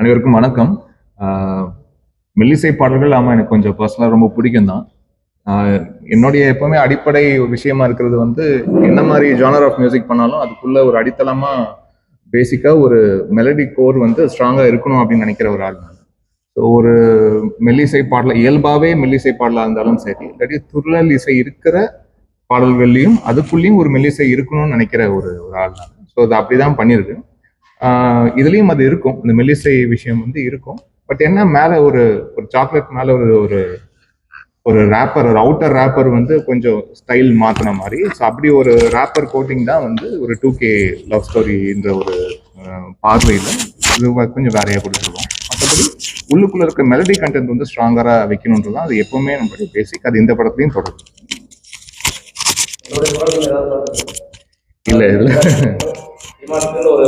அனைவருக்கும் வணக்கம். மெல்லிசை பாடல்கள் ஆமாம் எனக்கு கொஞ்சம் பர்சனலாக ரொம்ப பிடிக்கும் தான் என்னுடைய எப்பவுமே அடிப்படை விஷயமா இருக்கிறது வந்து என்ன மாதிரி ஜானர் ஆஃப் மியூசிக் பண்ணாலும் அதுக்குள்ள ஒரு அடித்தளமா பேசிக்கா ஒரு மெலடி கோர் வந்து ஸ்ட்ராங்கா இருக்கணும் அப்படின்னு நினைக்கிற ஒரு ஆள் நான். ஸோ ஒரு மெல்லிசை பாடல இயல்பாவே மெல்லிசை பாடலா இருந்தாலும் சரி இல்லாட்டி துருளல் இசை இருக்கிற பாடல்கள்லையும் அதுக்குள்ளேயும் ஒரு மெல்லிசை இருக்கணும்னு நினைக்கிற ஒரு ஒரு ஆள் நான். ஸோ அது அப்படிதான் பண்ணியிருக்கு. இதுலயும் அது இருக்கும். இந்த மெல்லிசை விஷயம் வந்து இருக்கும். பட் என்ன மேல ஒரு ஒரு சாக்லேட் மேல ஒரு ஒரு ஒரு ரேப்பர் ஒரு அவுட்டர் ரேப்பர் வந்து கொஞ்சம் ஸ்டைல் மாத்தின மாதிரி. ஸோ அப்படி ஒரு ரேப்பர் கோட்டிங் தான் வந்து ஒரு டூ கே லவ் ஸ்டோரின்ற ஒரு பார்வையில இது கொஞ்சம் வேறையா கொடுத்துருவோம் மற்றபடி உள்ளுக்குள்ள இருக்க மெலடி கண்டென்ட் வந்து ஸ்ட்ராங்கரா வைக்கணுன்றது தான் அது எப்பவுமே நம்மளுடைய பேசிக் அது இந்த படத்துலையும் தொடரும். பாட்டு இல்ல ஒரு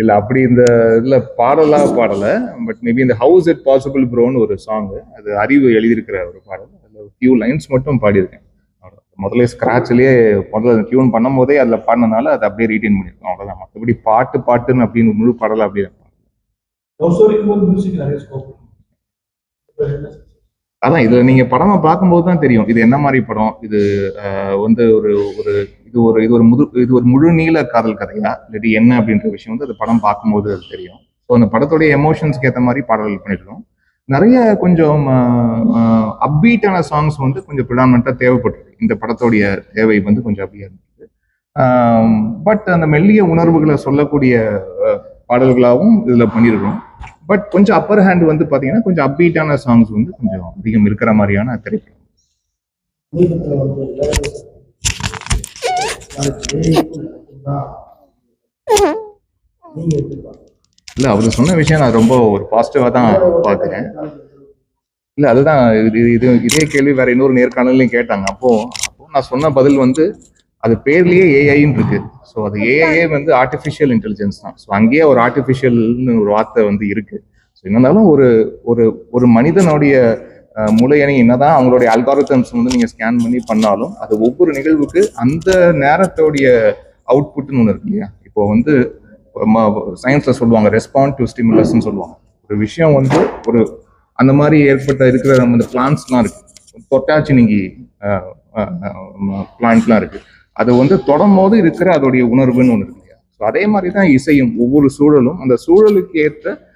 இல்ல அப்படி இந்த இதுல பாடலா பாடல. பட் மேபி இந்த ஹவுஸ் இட் பாசிபிள் ப்ரோன்னு ஒரு சாங் அது அறிவு எழுதியிருக்கிற ஒரு பாடல். அதுல ஃபியூ லைன்ஸ் மட்டும் பாடியிருக்கேன். முதல்ல ஸ்கிராட்ச்லயே முதல்ல டியூன் பண்ணும் போதே அதுல பாடினதுனால அதை அப்படியே ரீடைன் பண்ணியிருக்கோம். அவ்வளவுதான். மற்றபடி பாட்டு பாட்டுன்னு அப்படின்னு முழு பாடல அப்படியே அதான் இதுல நீங்க படமா பார்க்கும்போது தான் தெரியும். இது என்ன மாதிரி படம்? இது வந்து ஒரு ஒரு இது ஒரு இது ஒரு முது இது ஒரு முழு நீள காதல் கதையா? இல்லாட்டி என்ன அப்படின்ற விஷயம் வந்து அது படம் பார்க்கும்போது அது தெரியும். ஸோ அந்த படத்துடைய எமோஷன்ஸ்க்கு ஏற்ற மாதிரி பாடல்கள் பண்ணிருக்கோம் நிறைய கொஞ்சம் அப்பீட்டான சாங்ஸ் வந்து கொஞ்சம் ப்ரிடாமினாக தேவைப்பட்டிருக்கு. இந்த படத்துடைய தேவை வந்து கொஞ்சம் அப்படியே இருந்தது. பட் அந்த மெல்லிய உணர்வுகளை சொல்லக்கூடிய பாடல்களாகவும் இதில் பண்ணியிருக்கோம் பட் கொஞ்சம் அப்பர் ஹேண்ட் வந்து பார்த்தீங்கன்னா கொஞ்சம் அப்பீட்டான சாங்ஸ் வந்து கொஞ்சம் அதிகம் இருக்கிற மாதிரியான திரைப்படம். இல்ல அவர் சொன்ன விஷயம் நான் ரொம்ப ஒரு பாசிட்டிவா தான் பாக்குறேன் இல்ல அதுதான் இது இது இதே கேள்வி வேற இன்னொரு நேர்காணலையும் கேட்டாங்க. அப்போ அப்போ நான் சொன்ன பதில் வந்து அது பேர்லயே ஏஐன்னு இருக்கு. ஸோ அது ஏஐஏ வந்து ஆர்டிஃபிஷியல் இன்டெலிஜென்ஸ் தான். ஸோ அங்கேயே ஒரு ஆர்டிஃபிஷியல்னு ஒரு வார்த்தை வந்து இருக்கு. ஸோ இருந்தாலும் ஒரு ஒரு ஒரு மனிதனுடைய முளையணி என்னதான் அவங்களுடைய அல்காரிதம்ஸ் வந்து நீங்க ஸ்கேன் பண்ணி பண்ணாலும் அது ஒவ்வொரு நிகழ்வுக்கு அந்த நேரத்தோடைய அவுட்புட்னு ஒன்று இருக்கு இல்லையா? இப்போ வந்து சயின்ஸ்ல சொல்லுவாங்க ரெஸ்பாண்ட் டு ஸ்டிமுலஸ்ன்னு சொல்லுவாங்க. ஒரு விஷயம் வந்து ஒரு அந்த மாதிரி ஏற்பட்ட இருக்கிற நம்ம இந்த பிளான்ஸ்லாம் இருக்கு. தொட்டாச்சி நீங்கி பிளான்ட்லாம் இருக்கு. அது வந்து தொடும் போது இருக்கிற அதோடைய உணர்வுன்னு ஒன்று இருக்கு இல்லையா? ஸோ அதே மாதிரி தான் இசையும் ஒவ்வொரு சூழலும். அந்த சூழலுக்கு ஏற்ற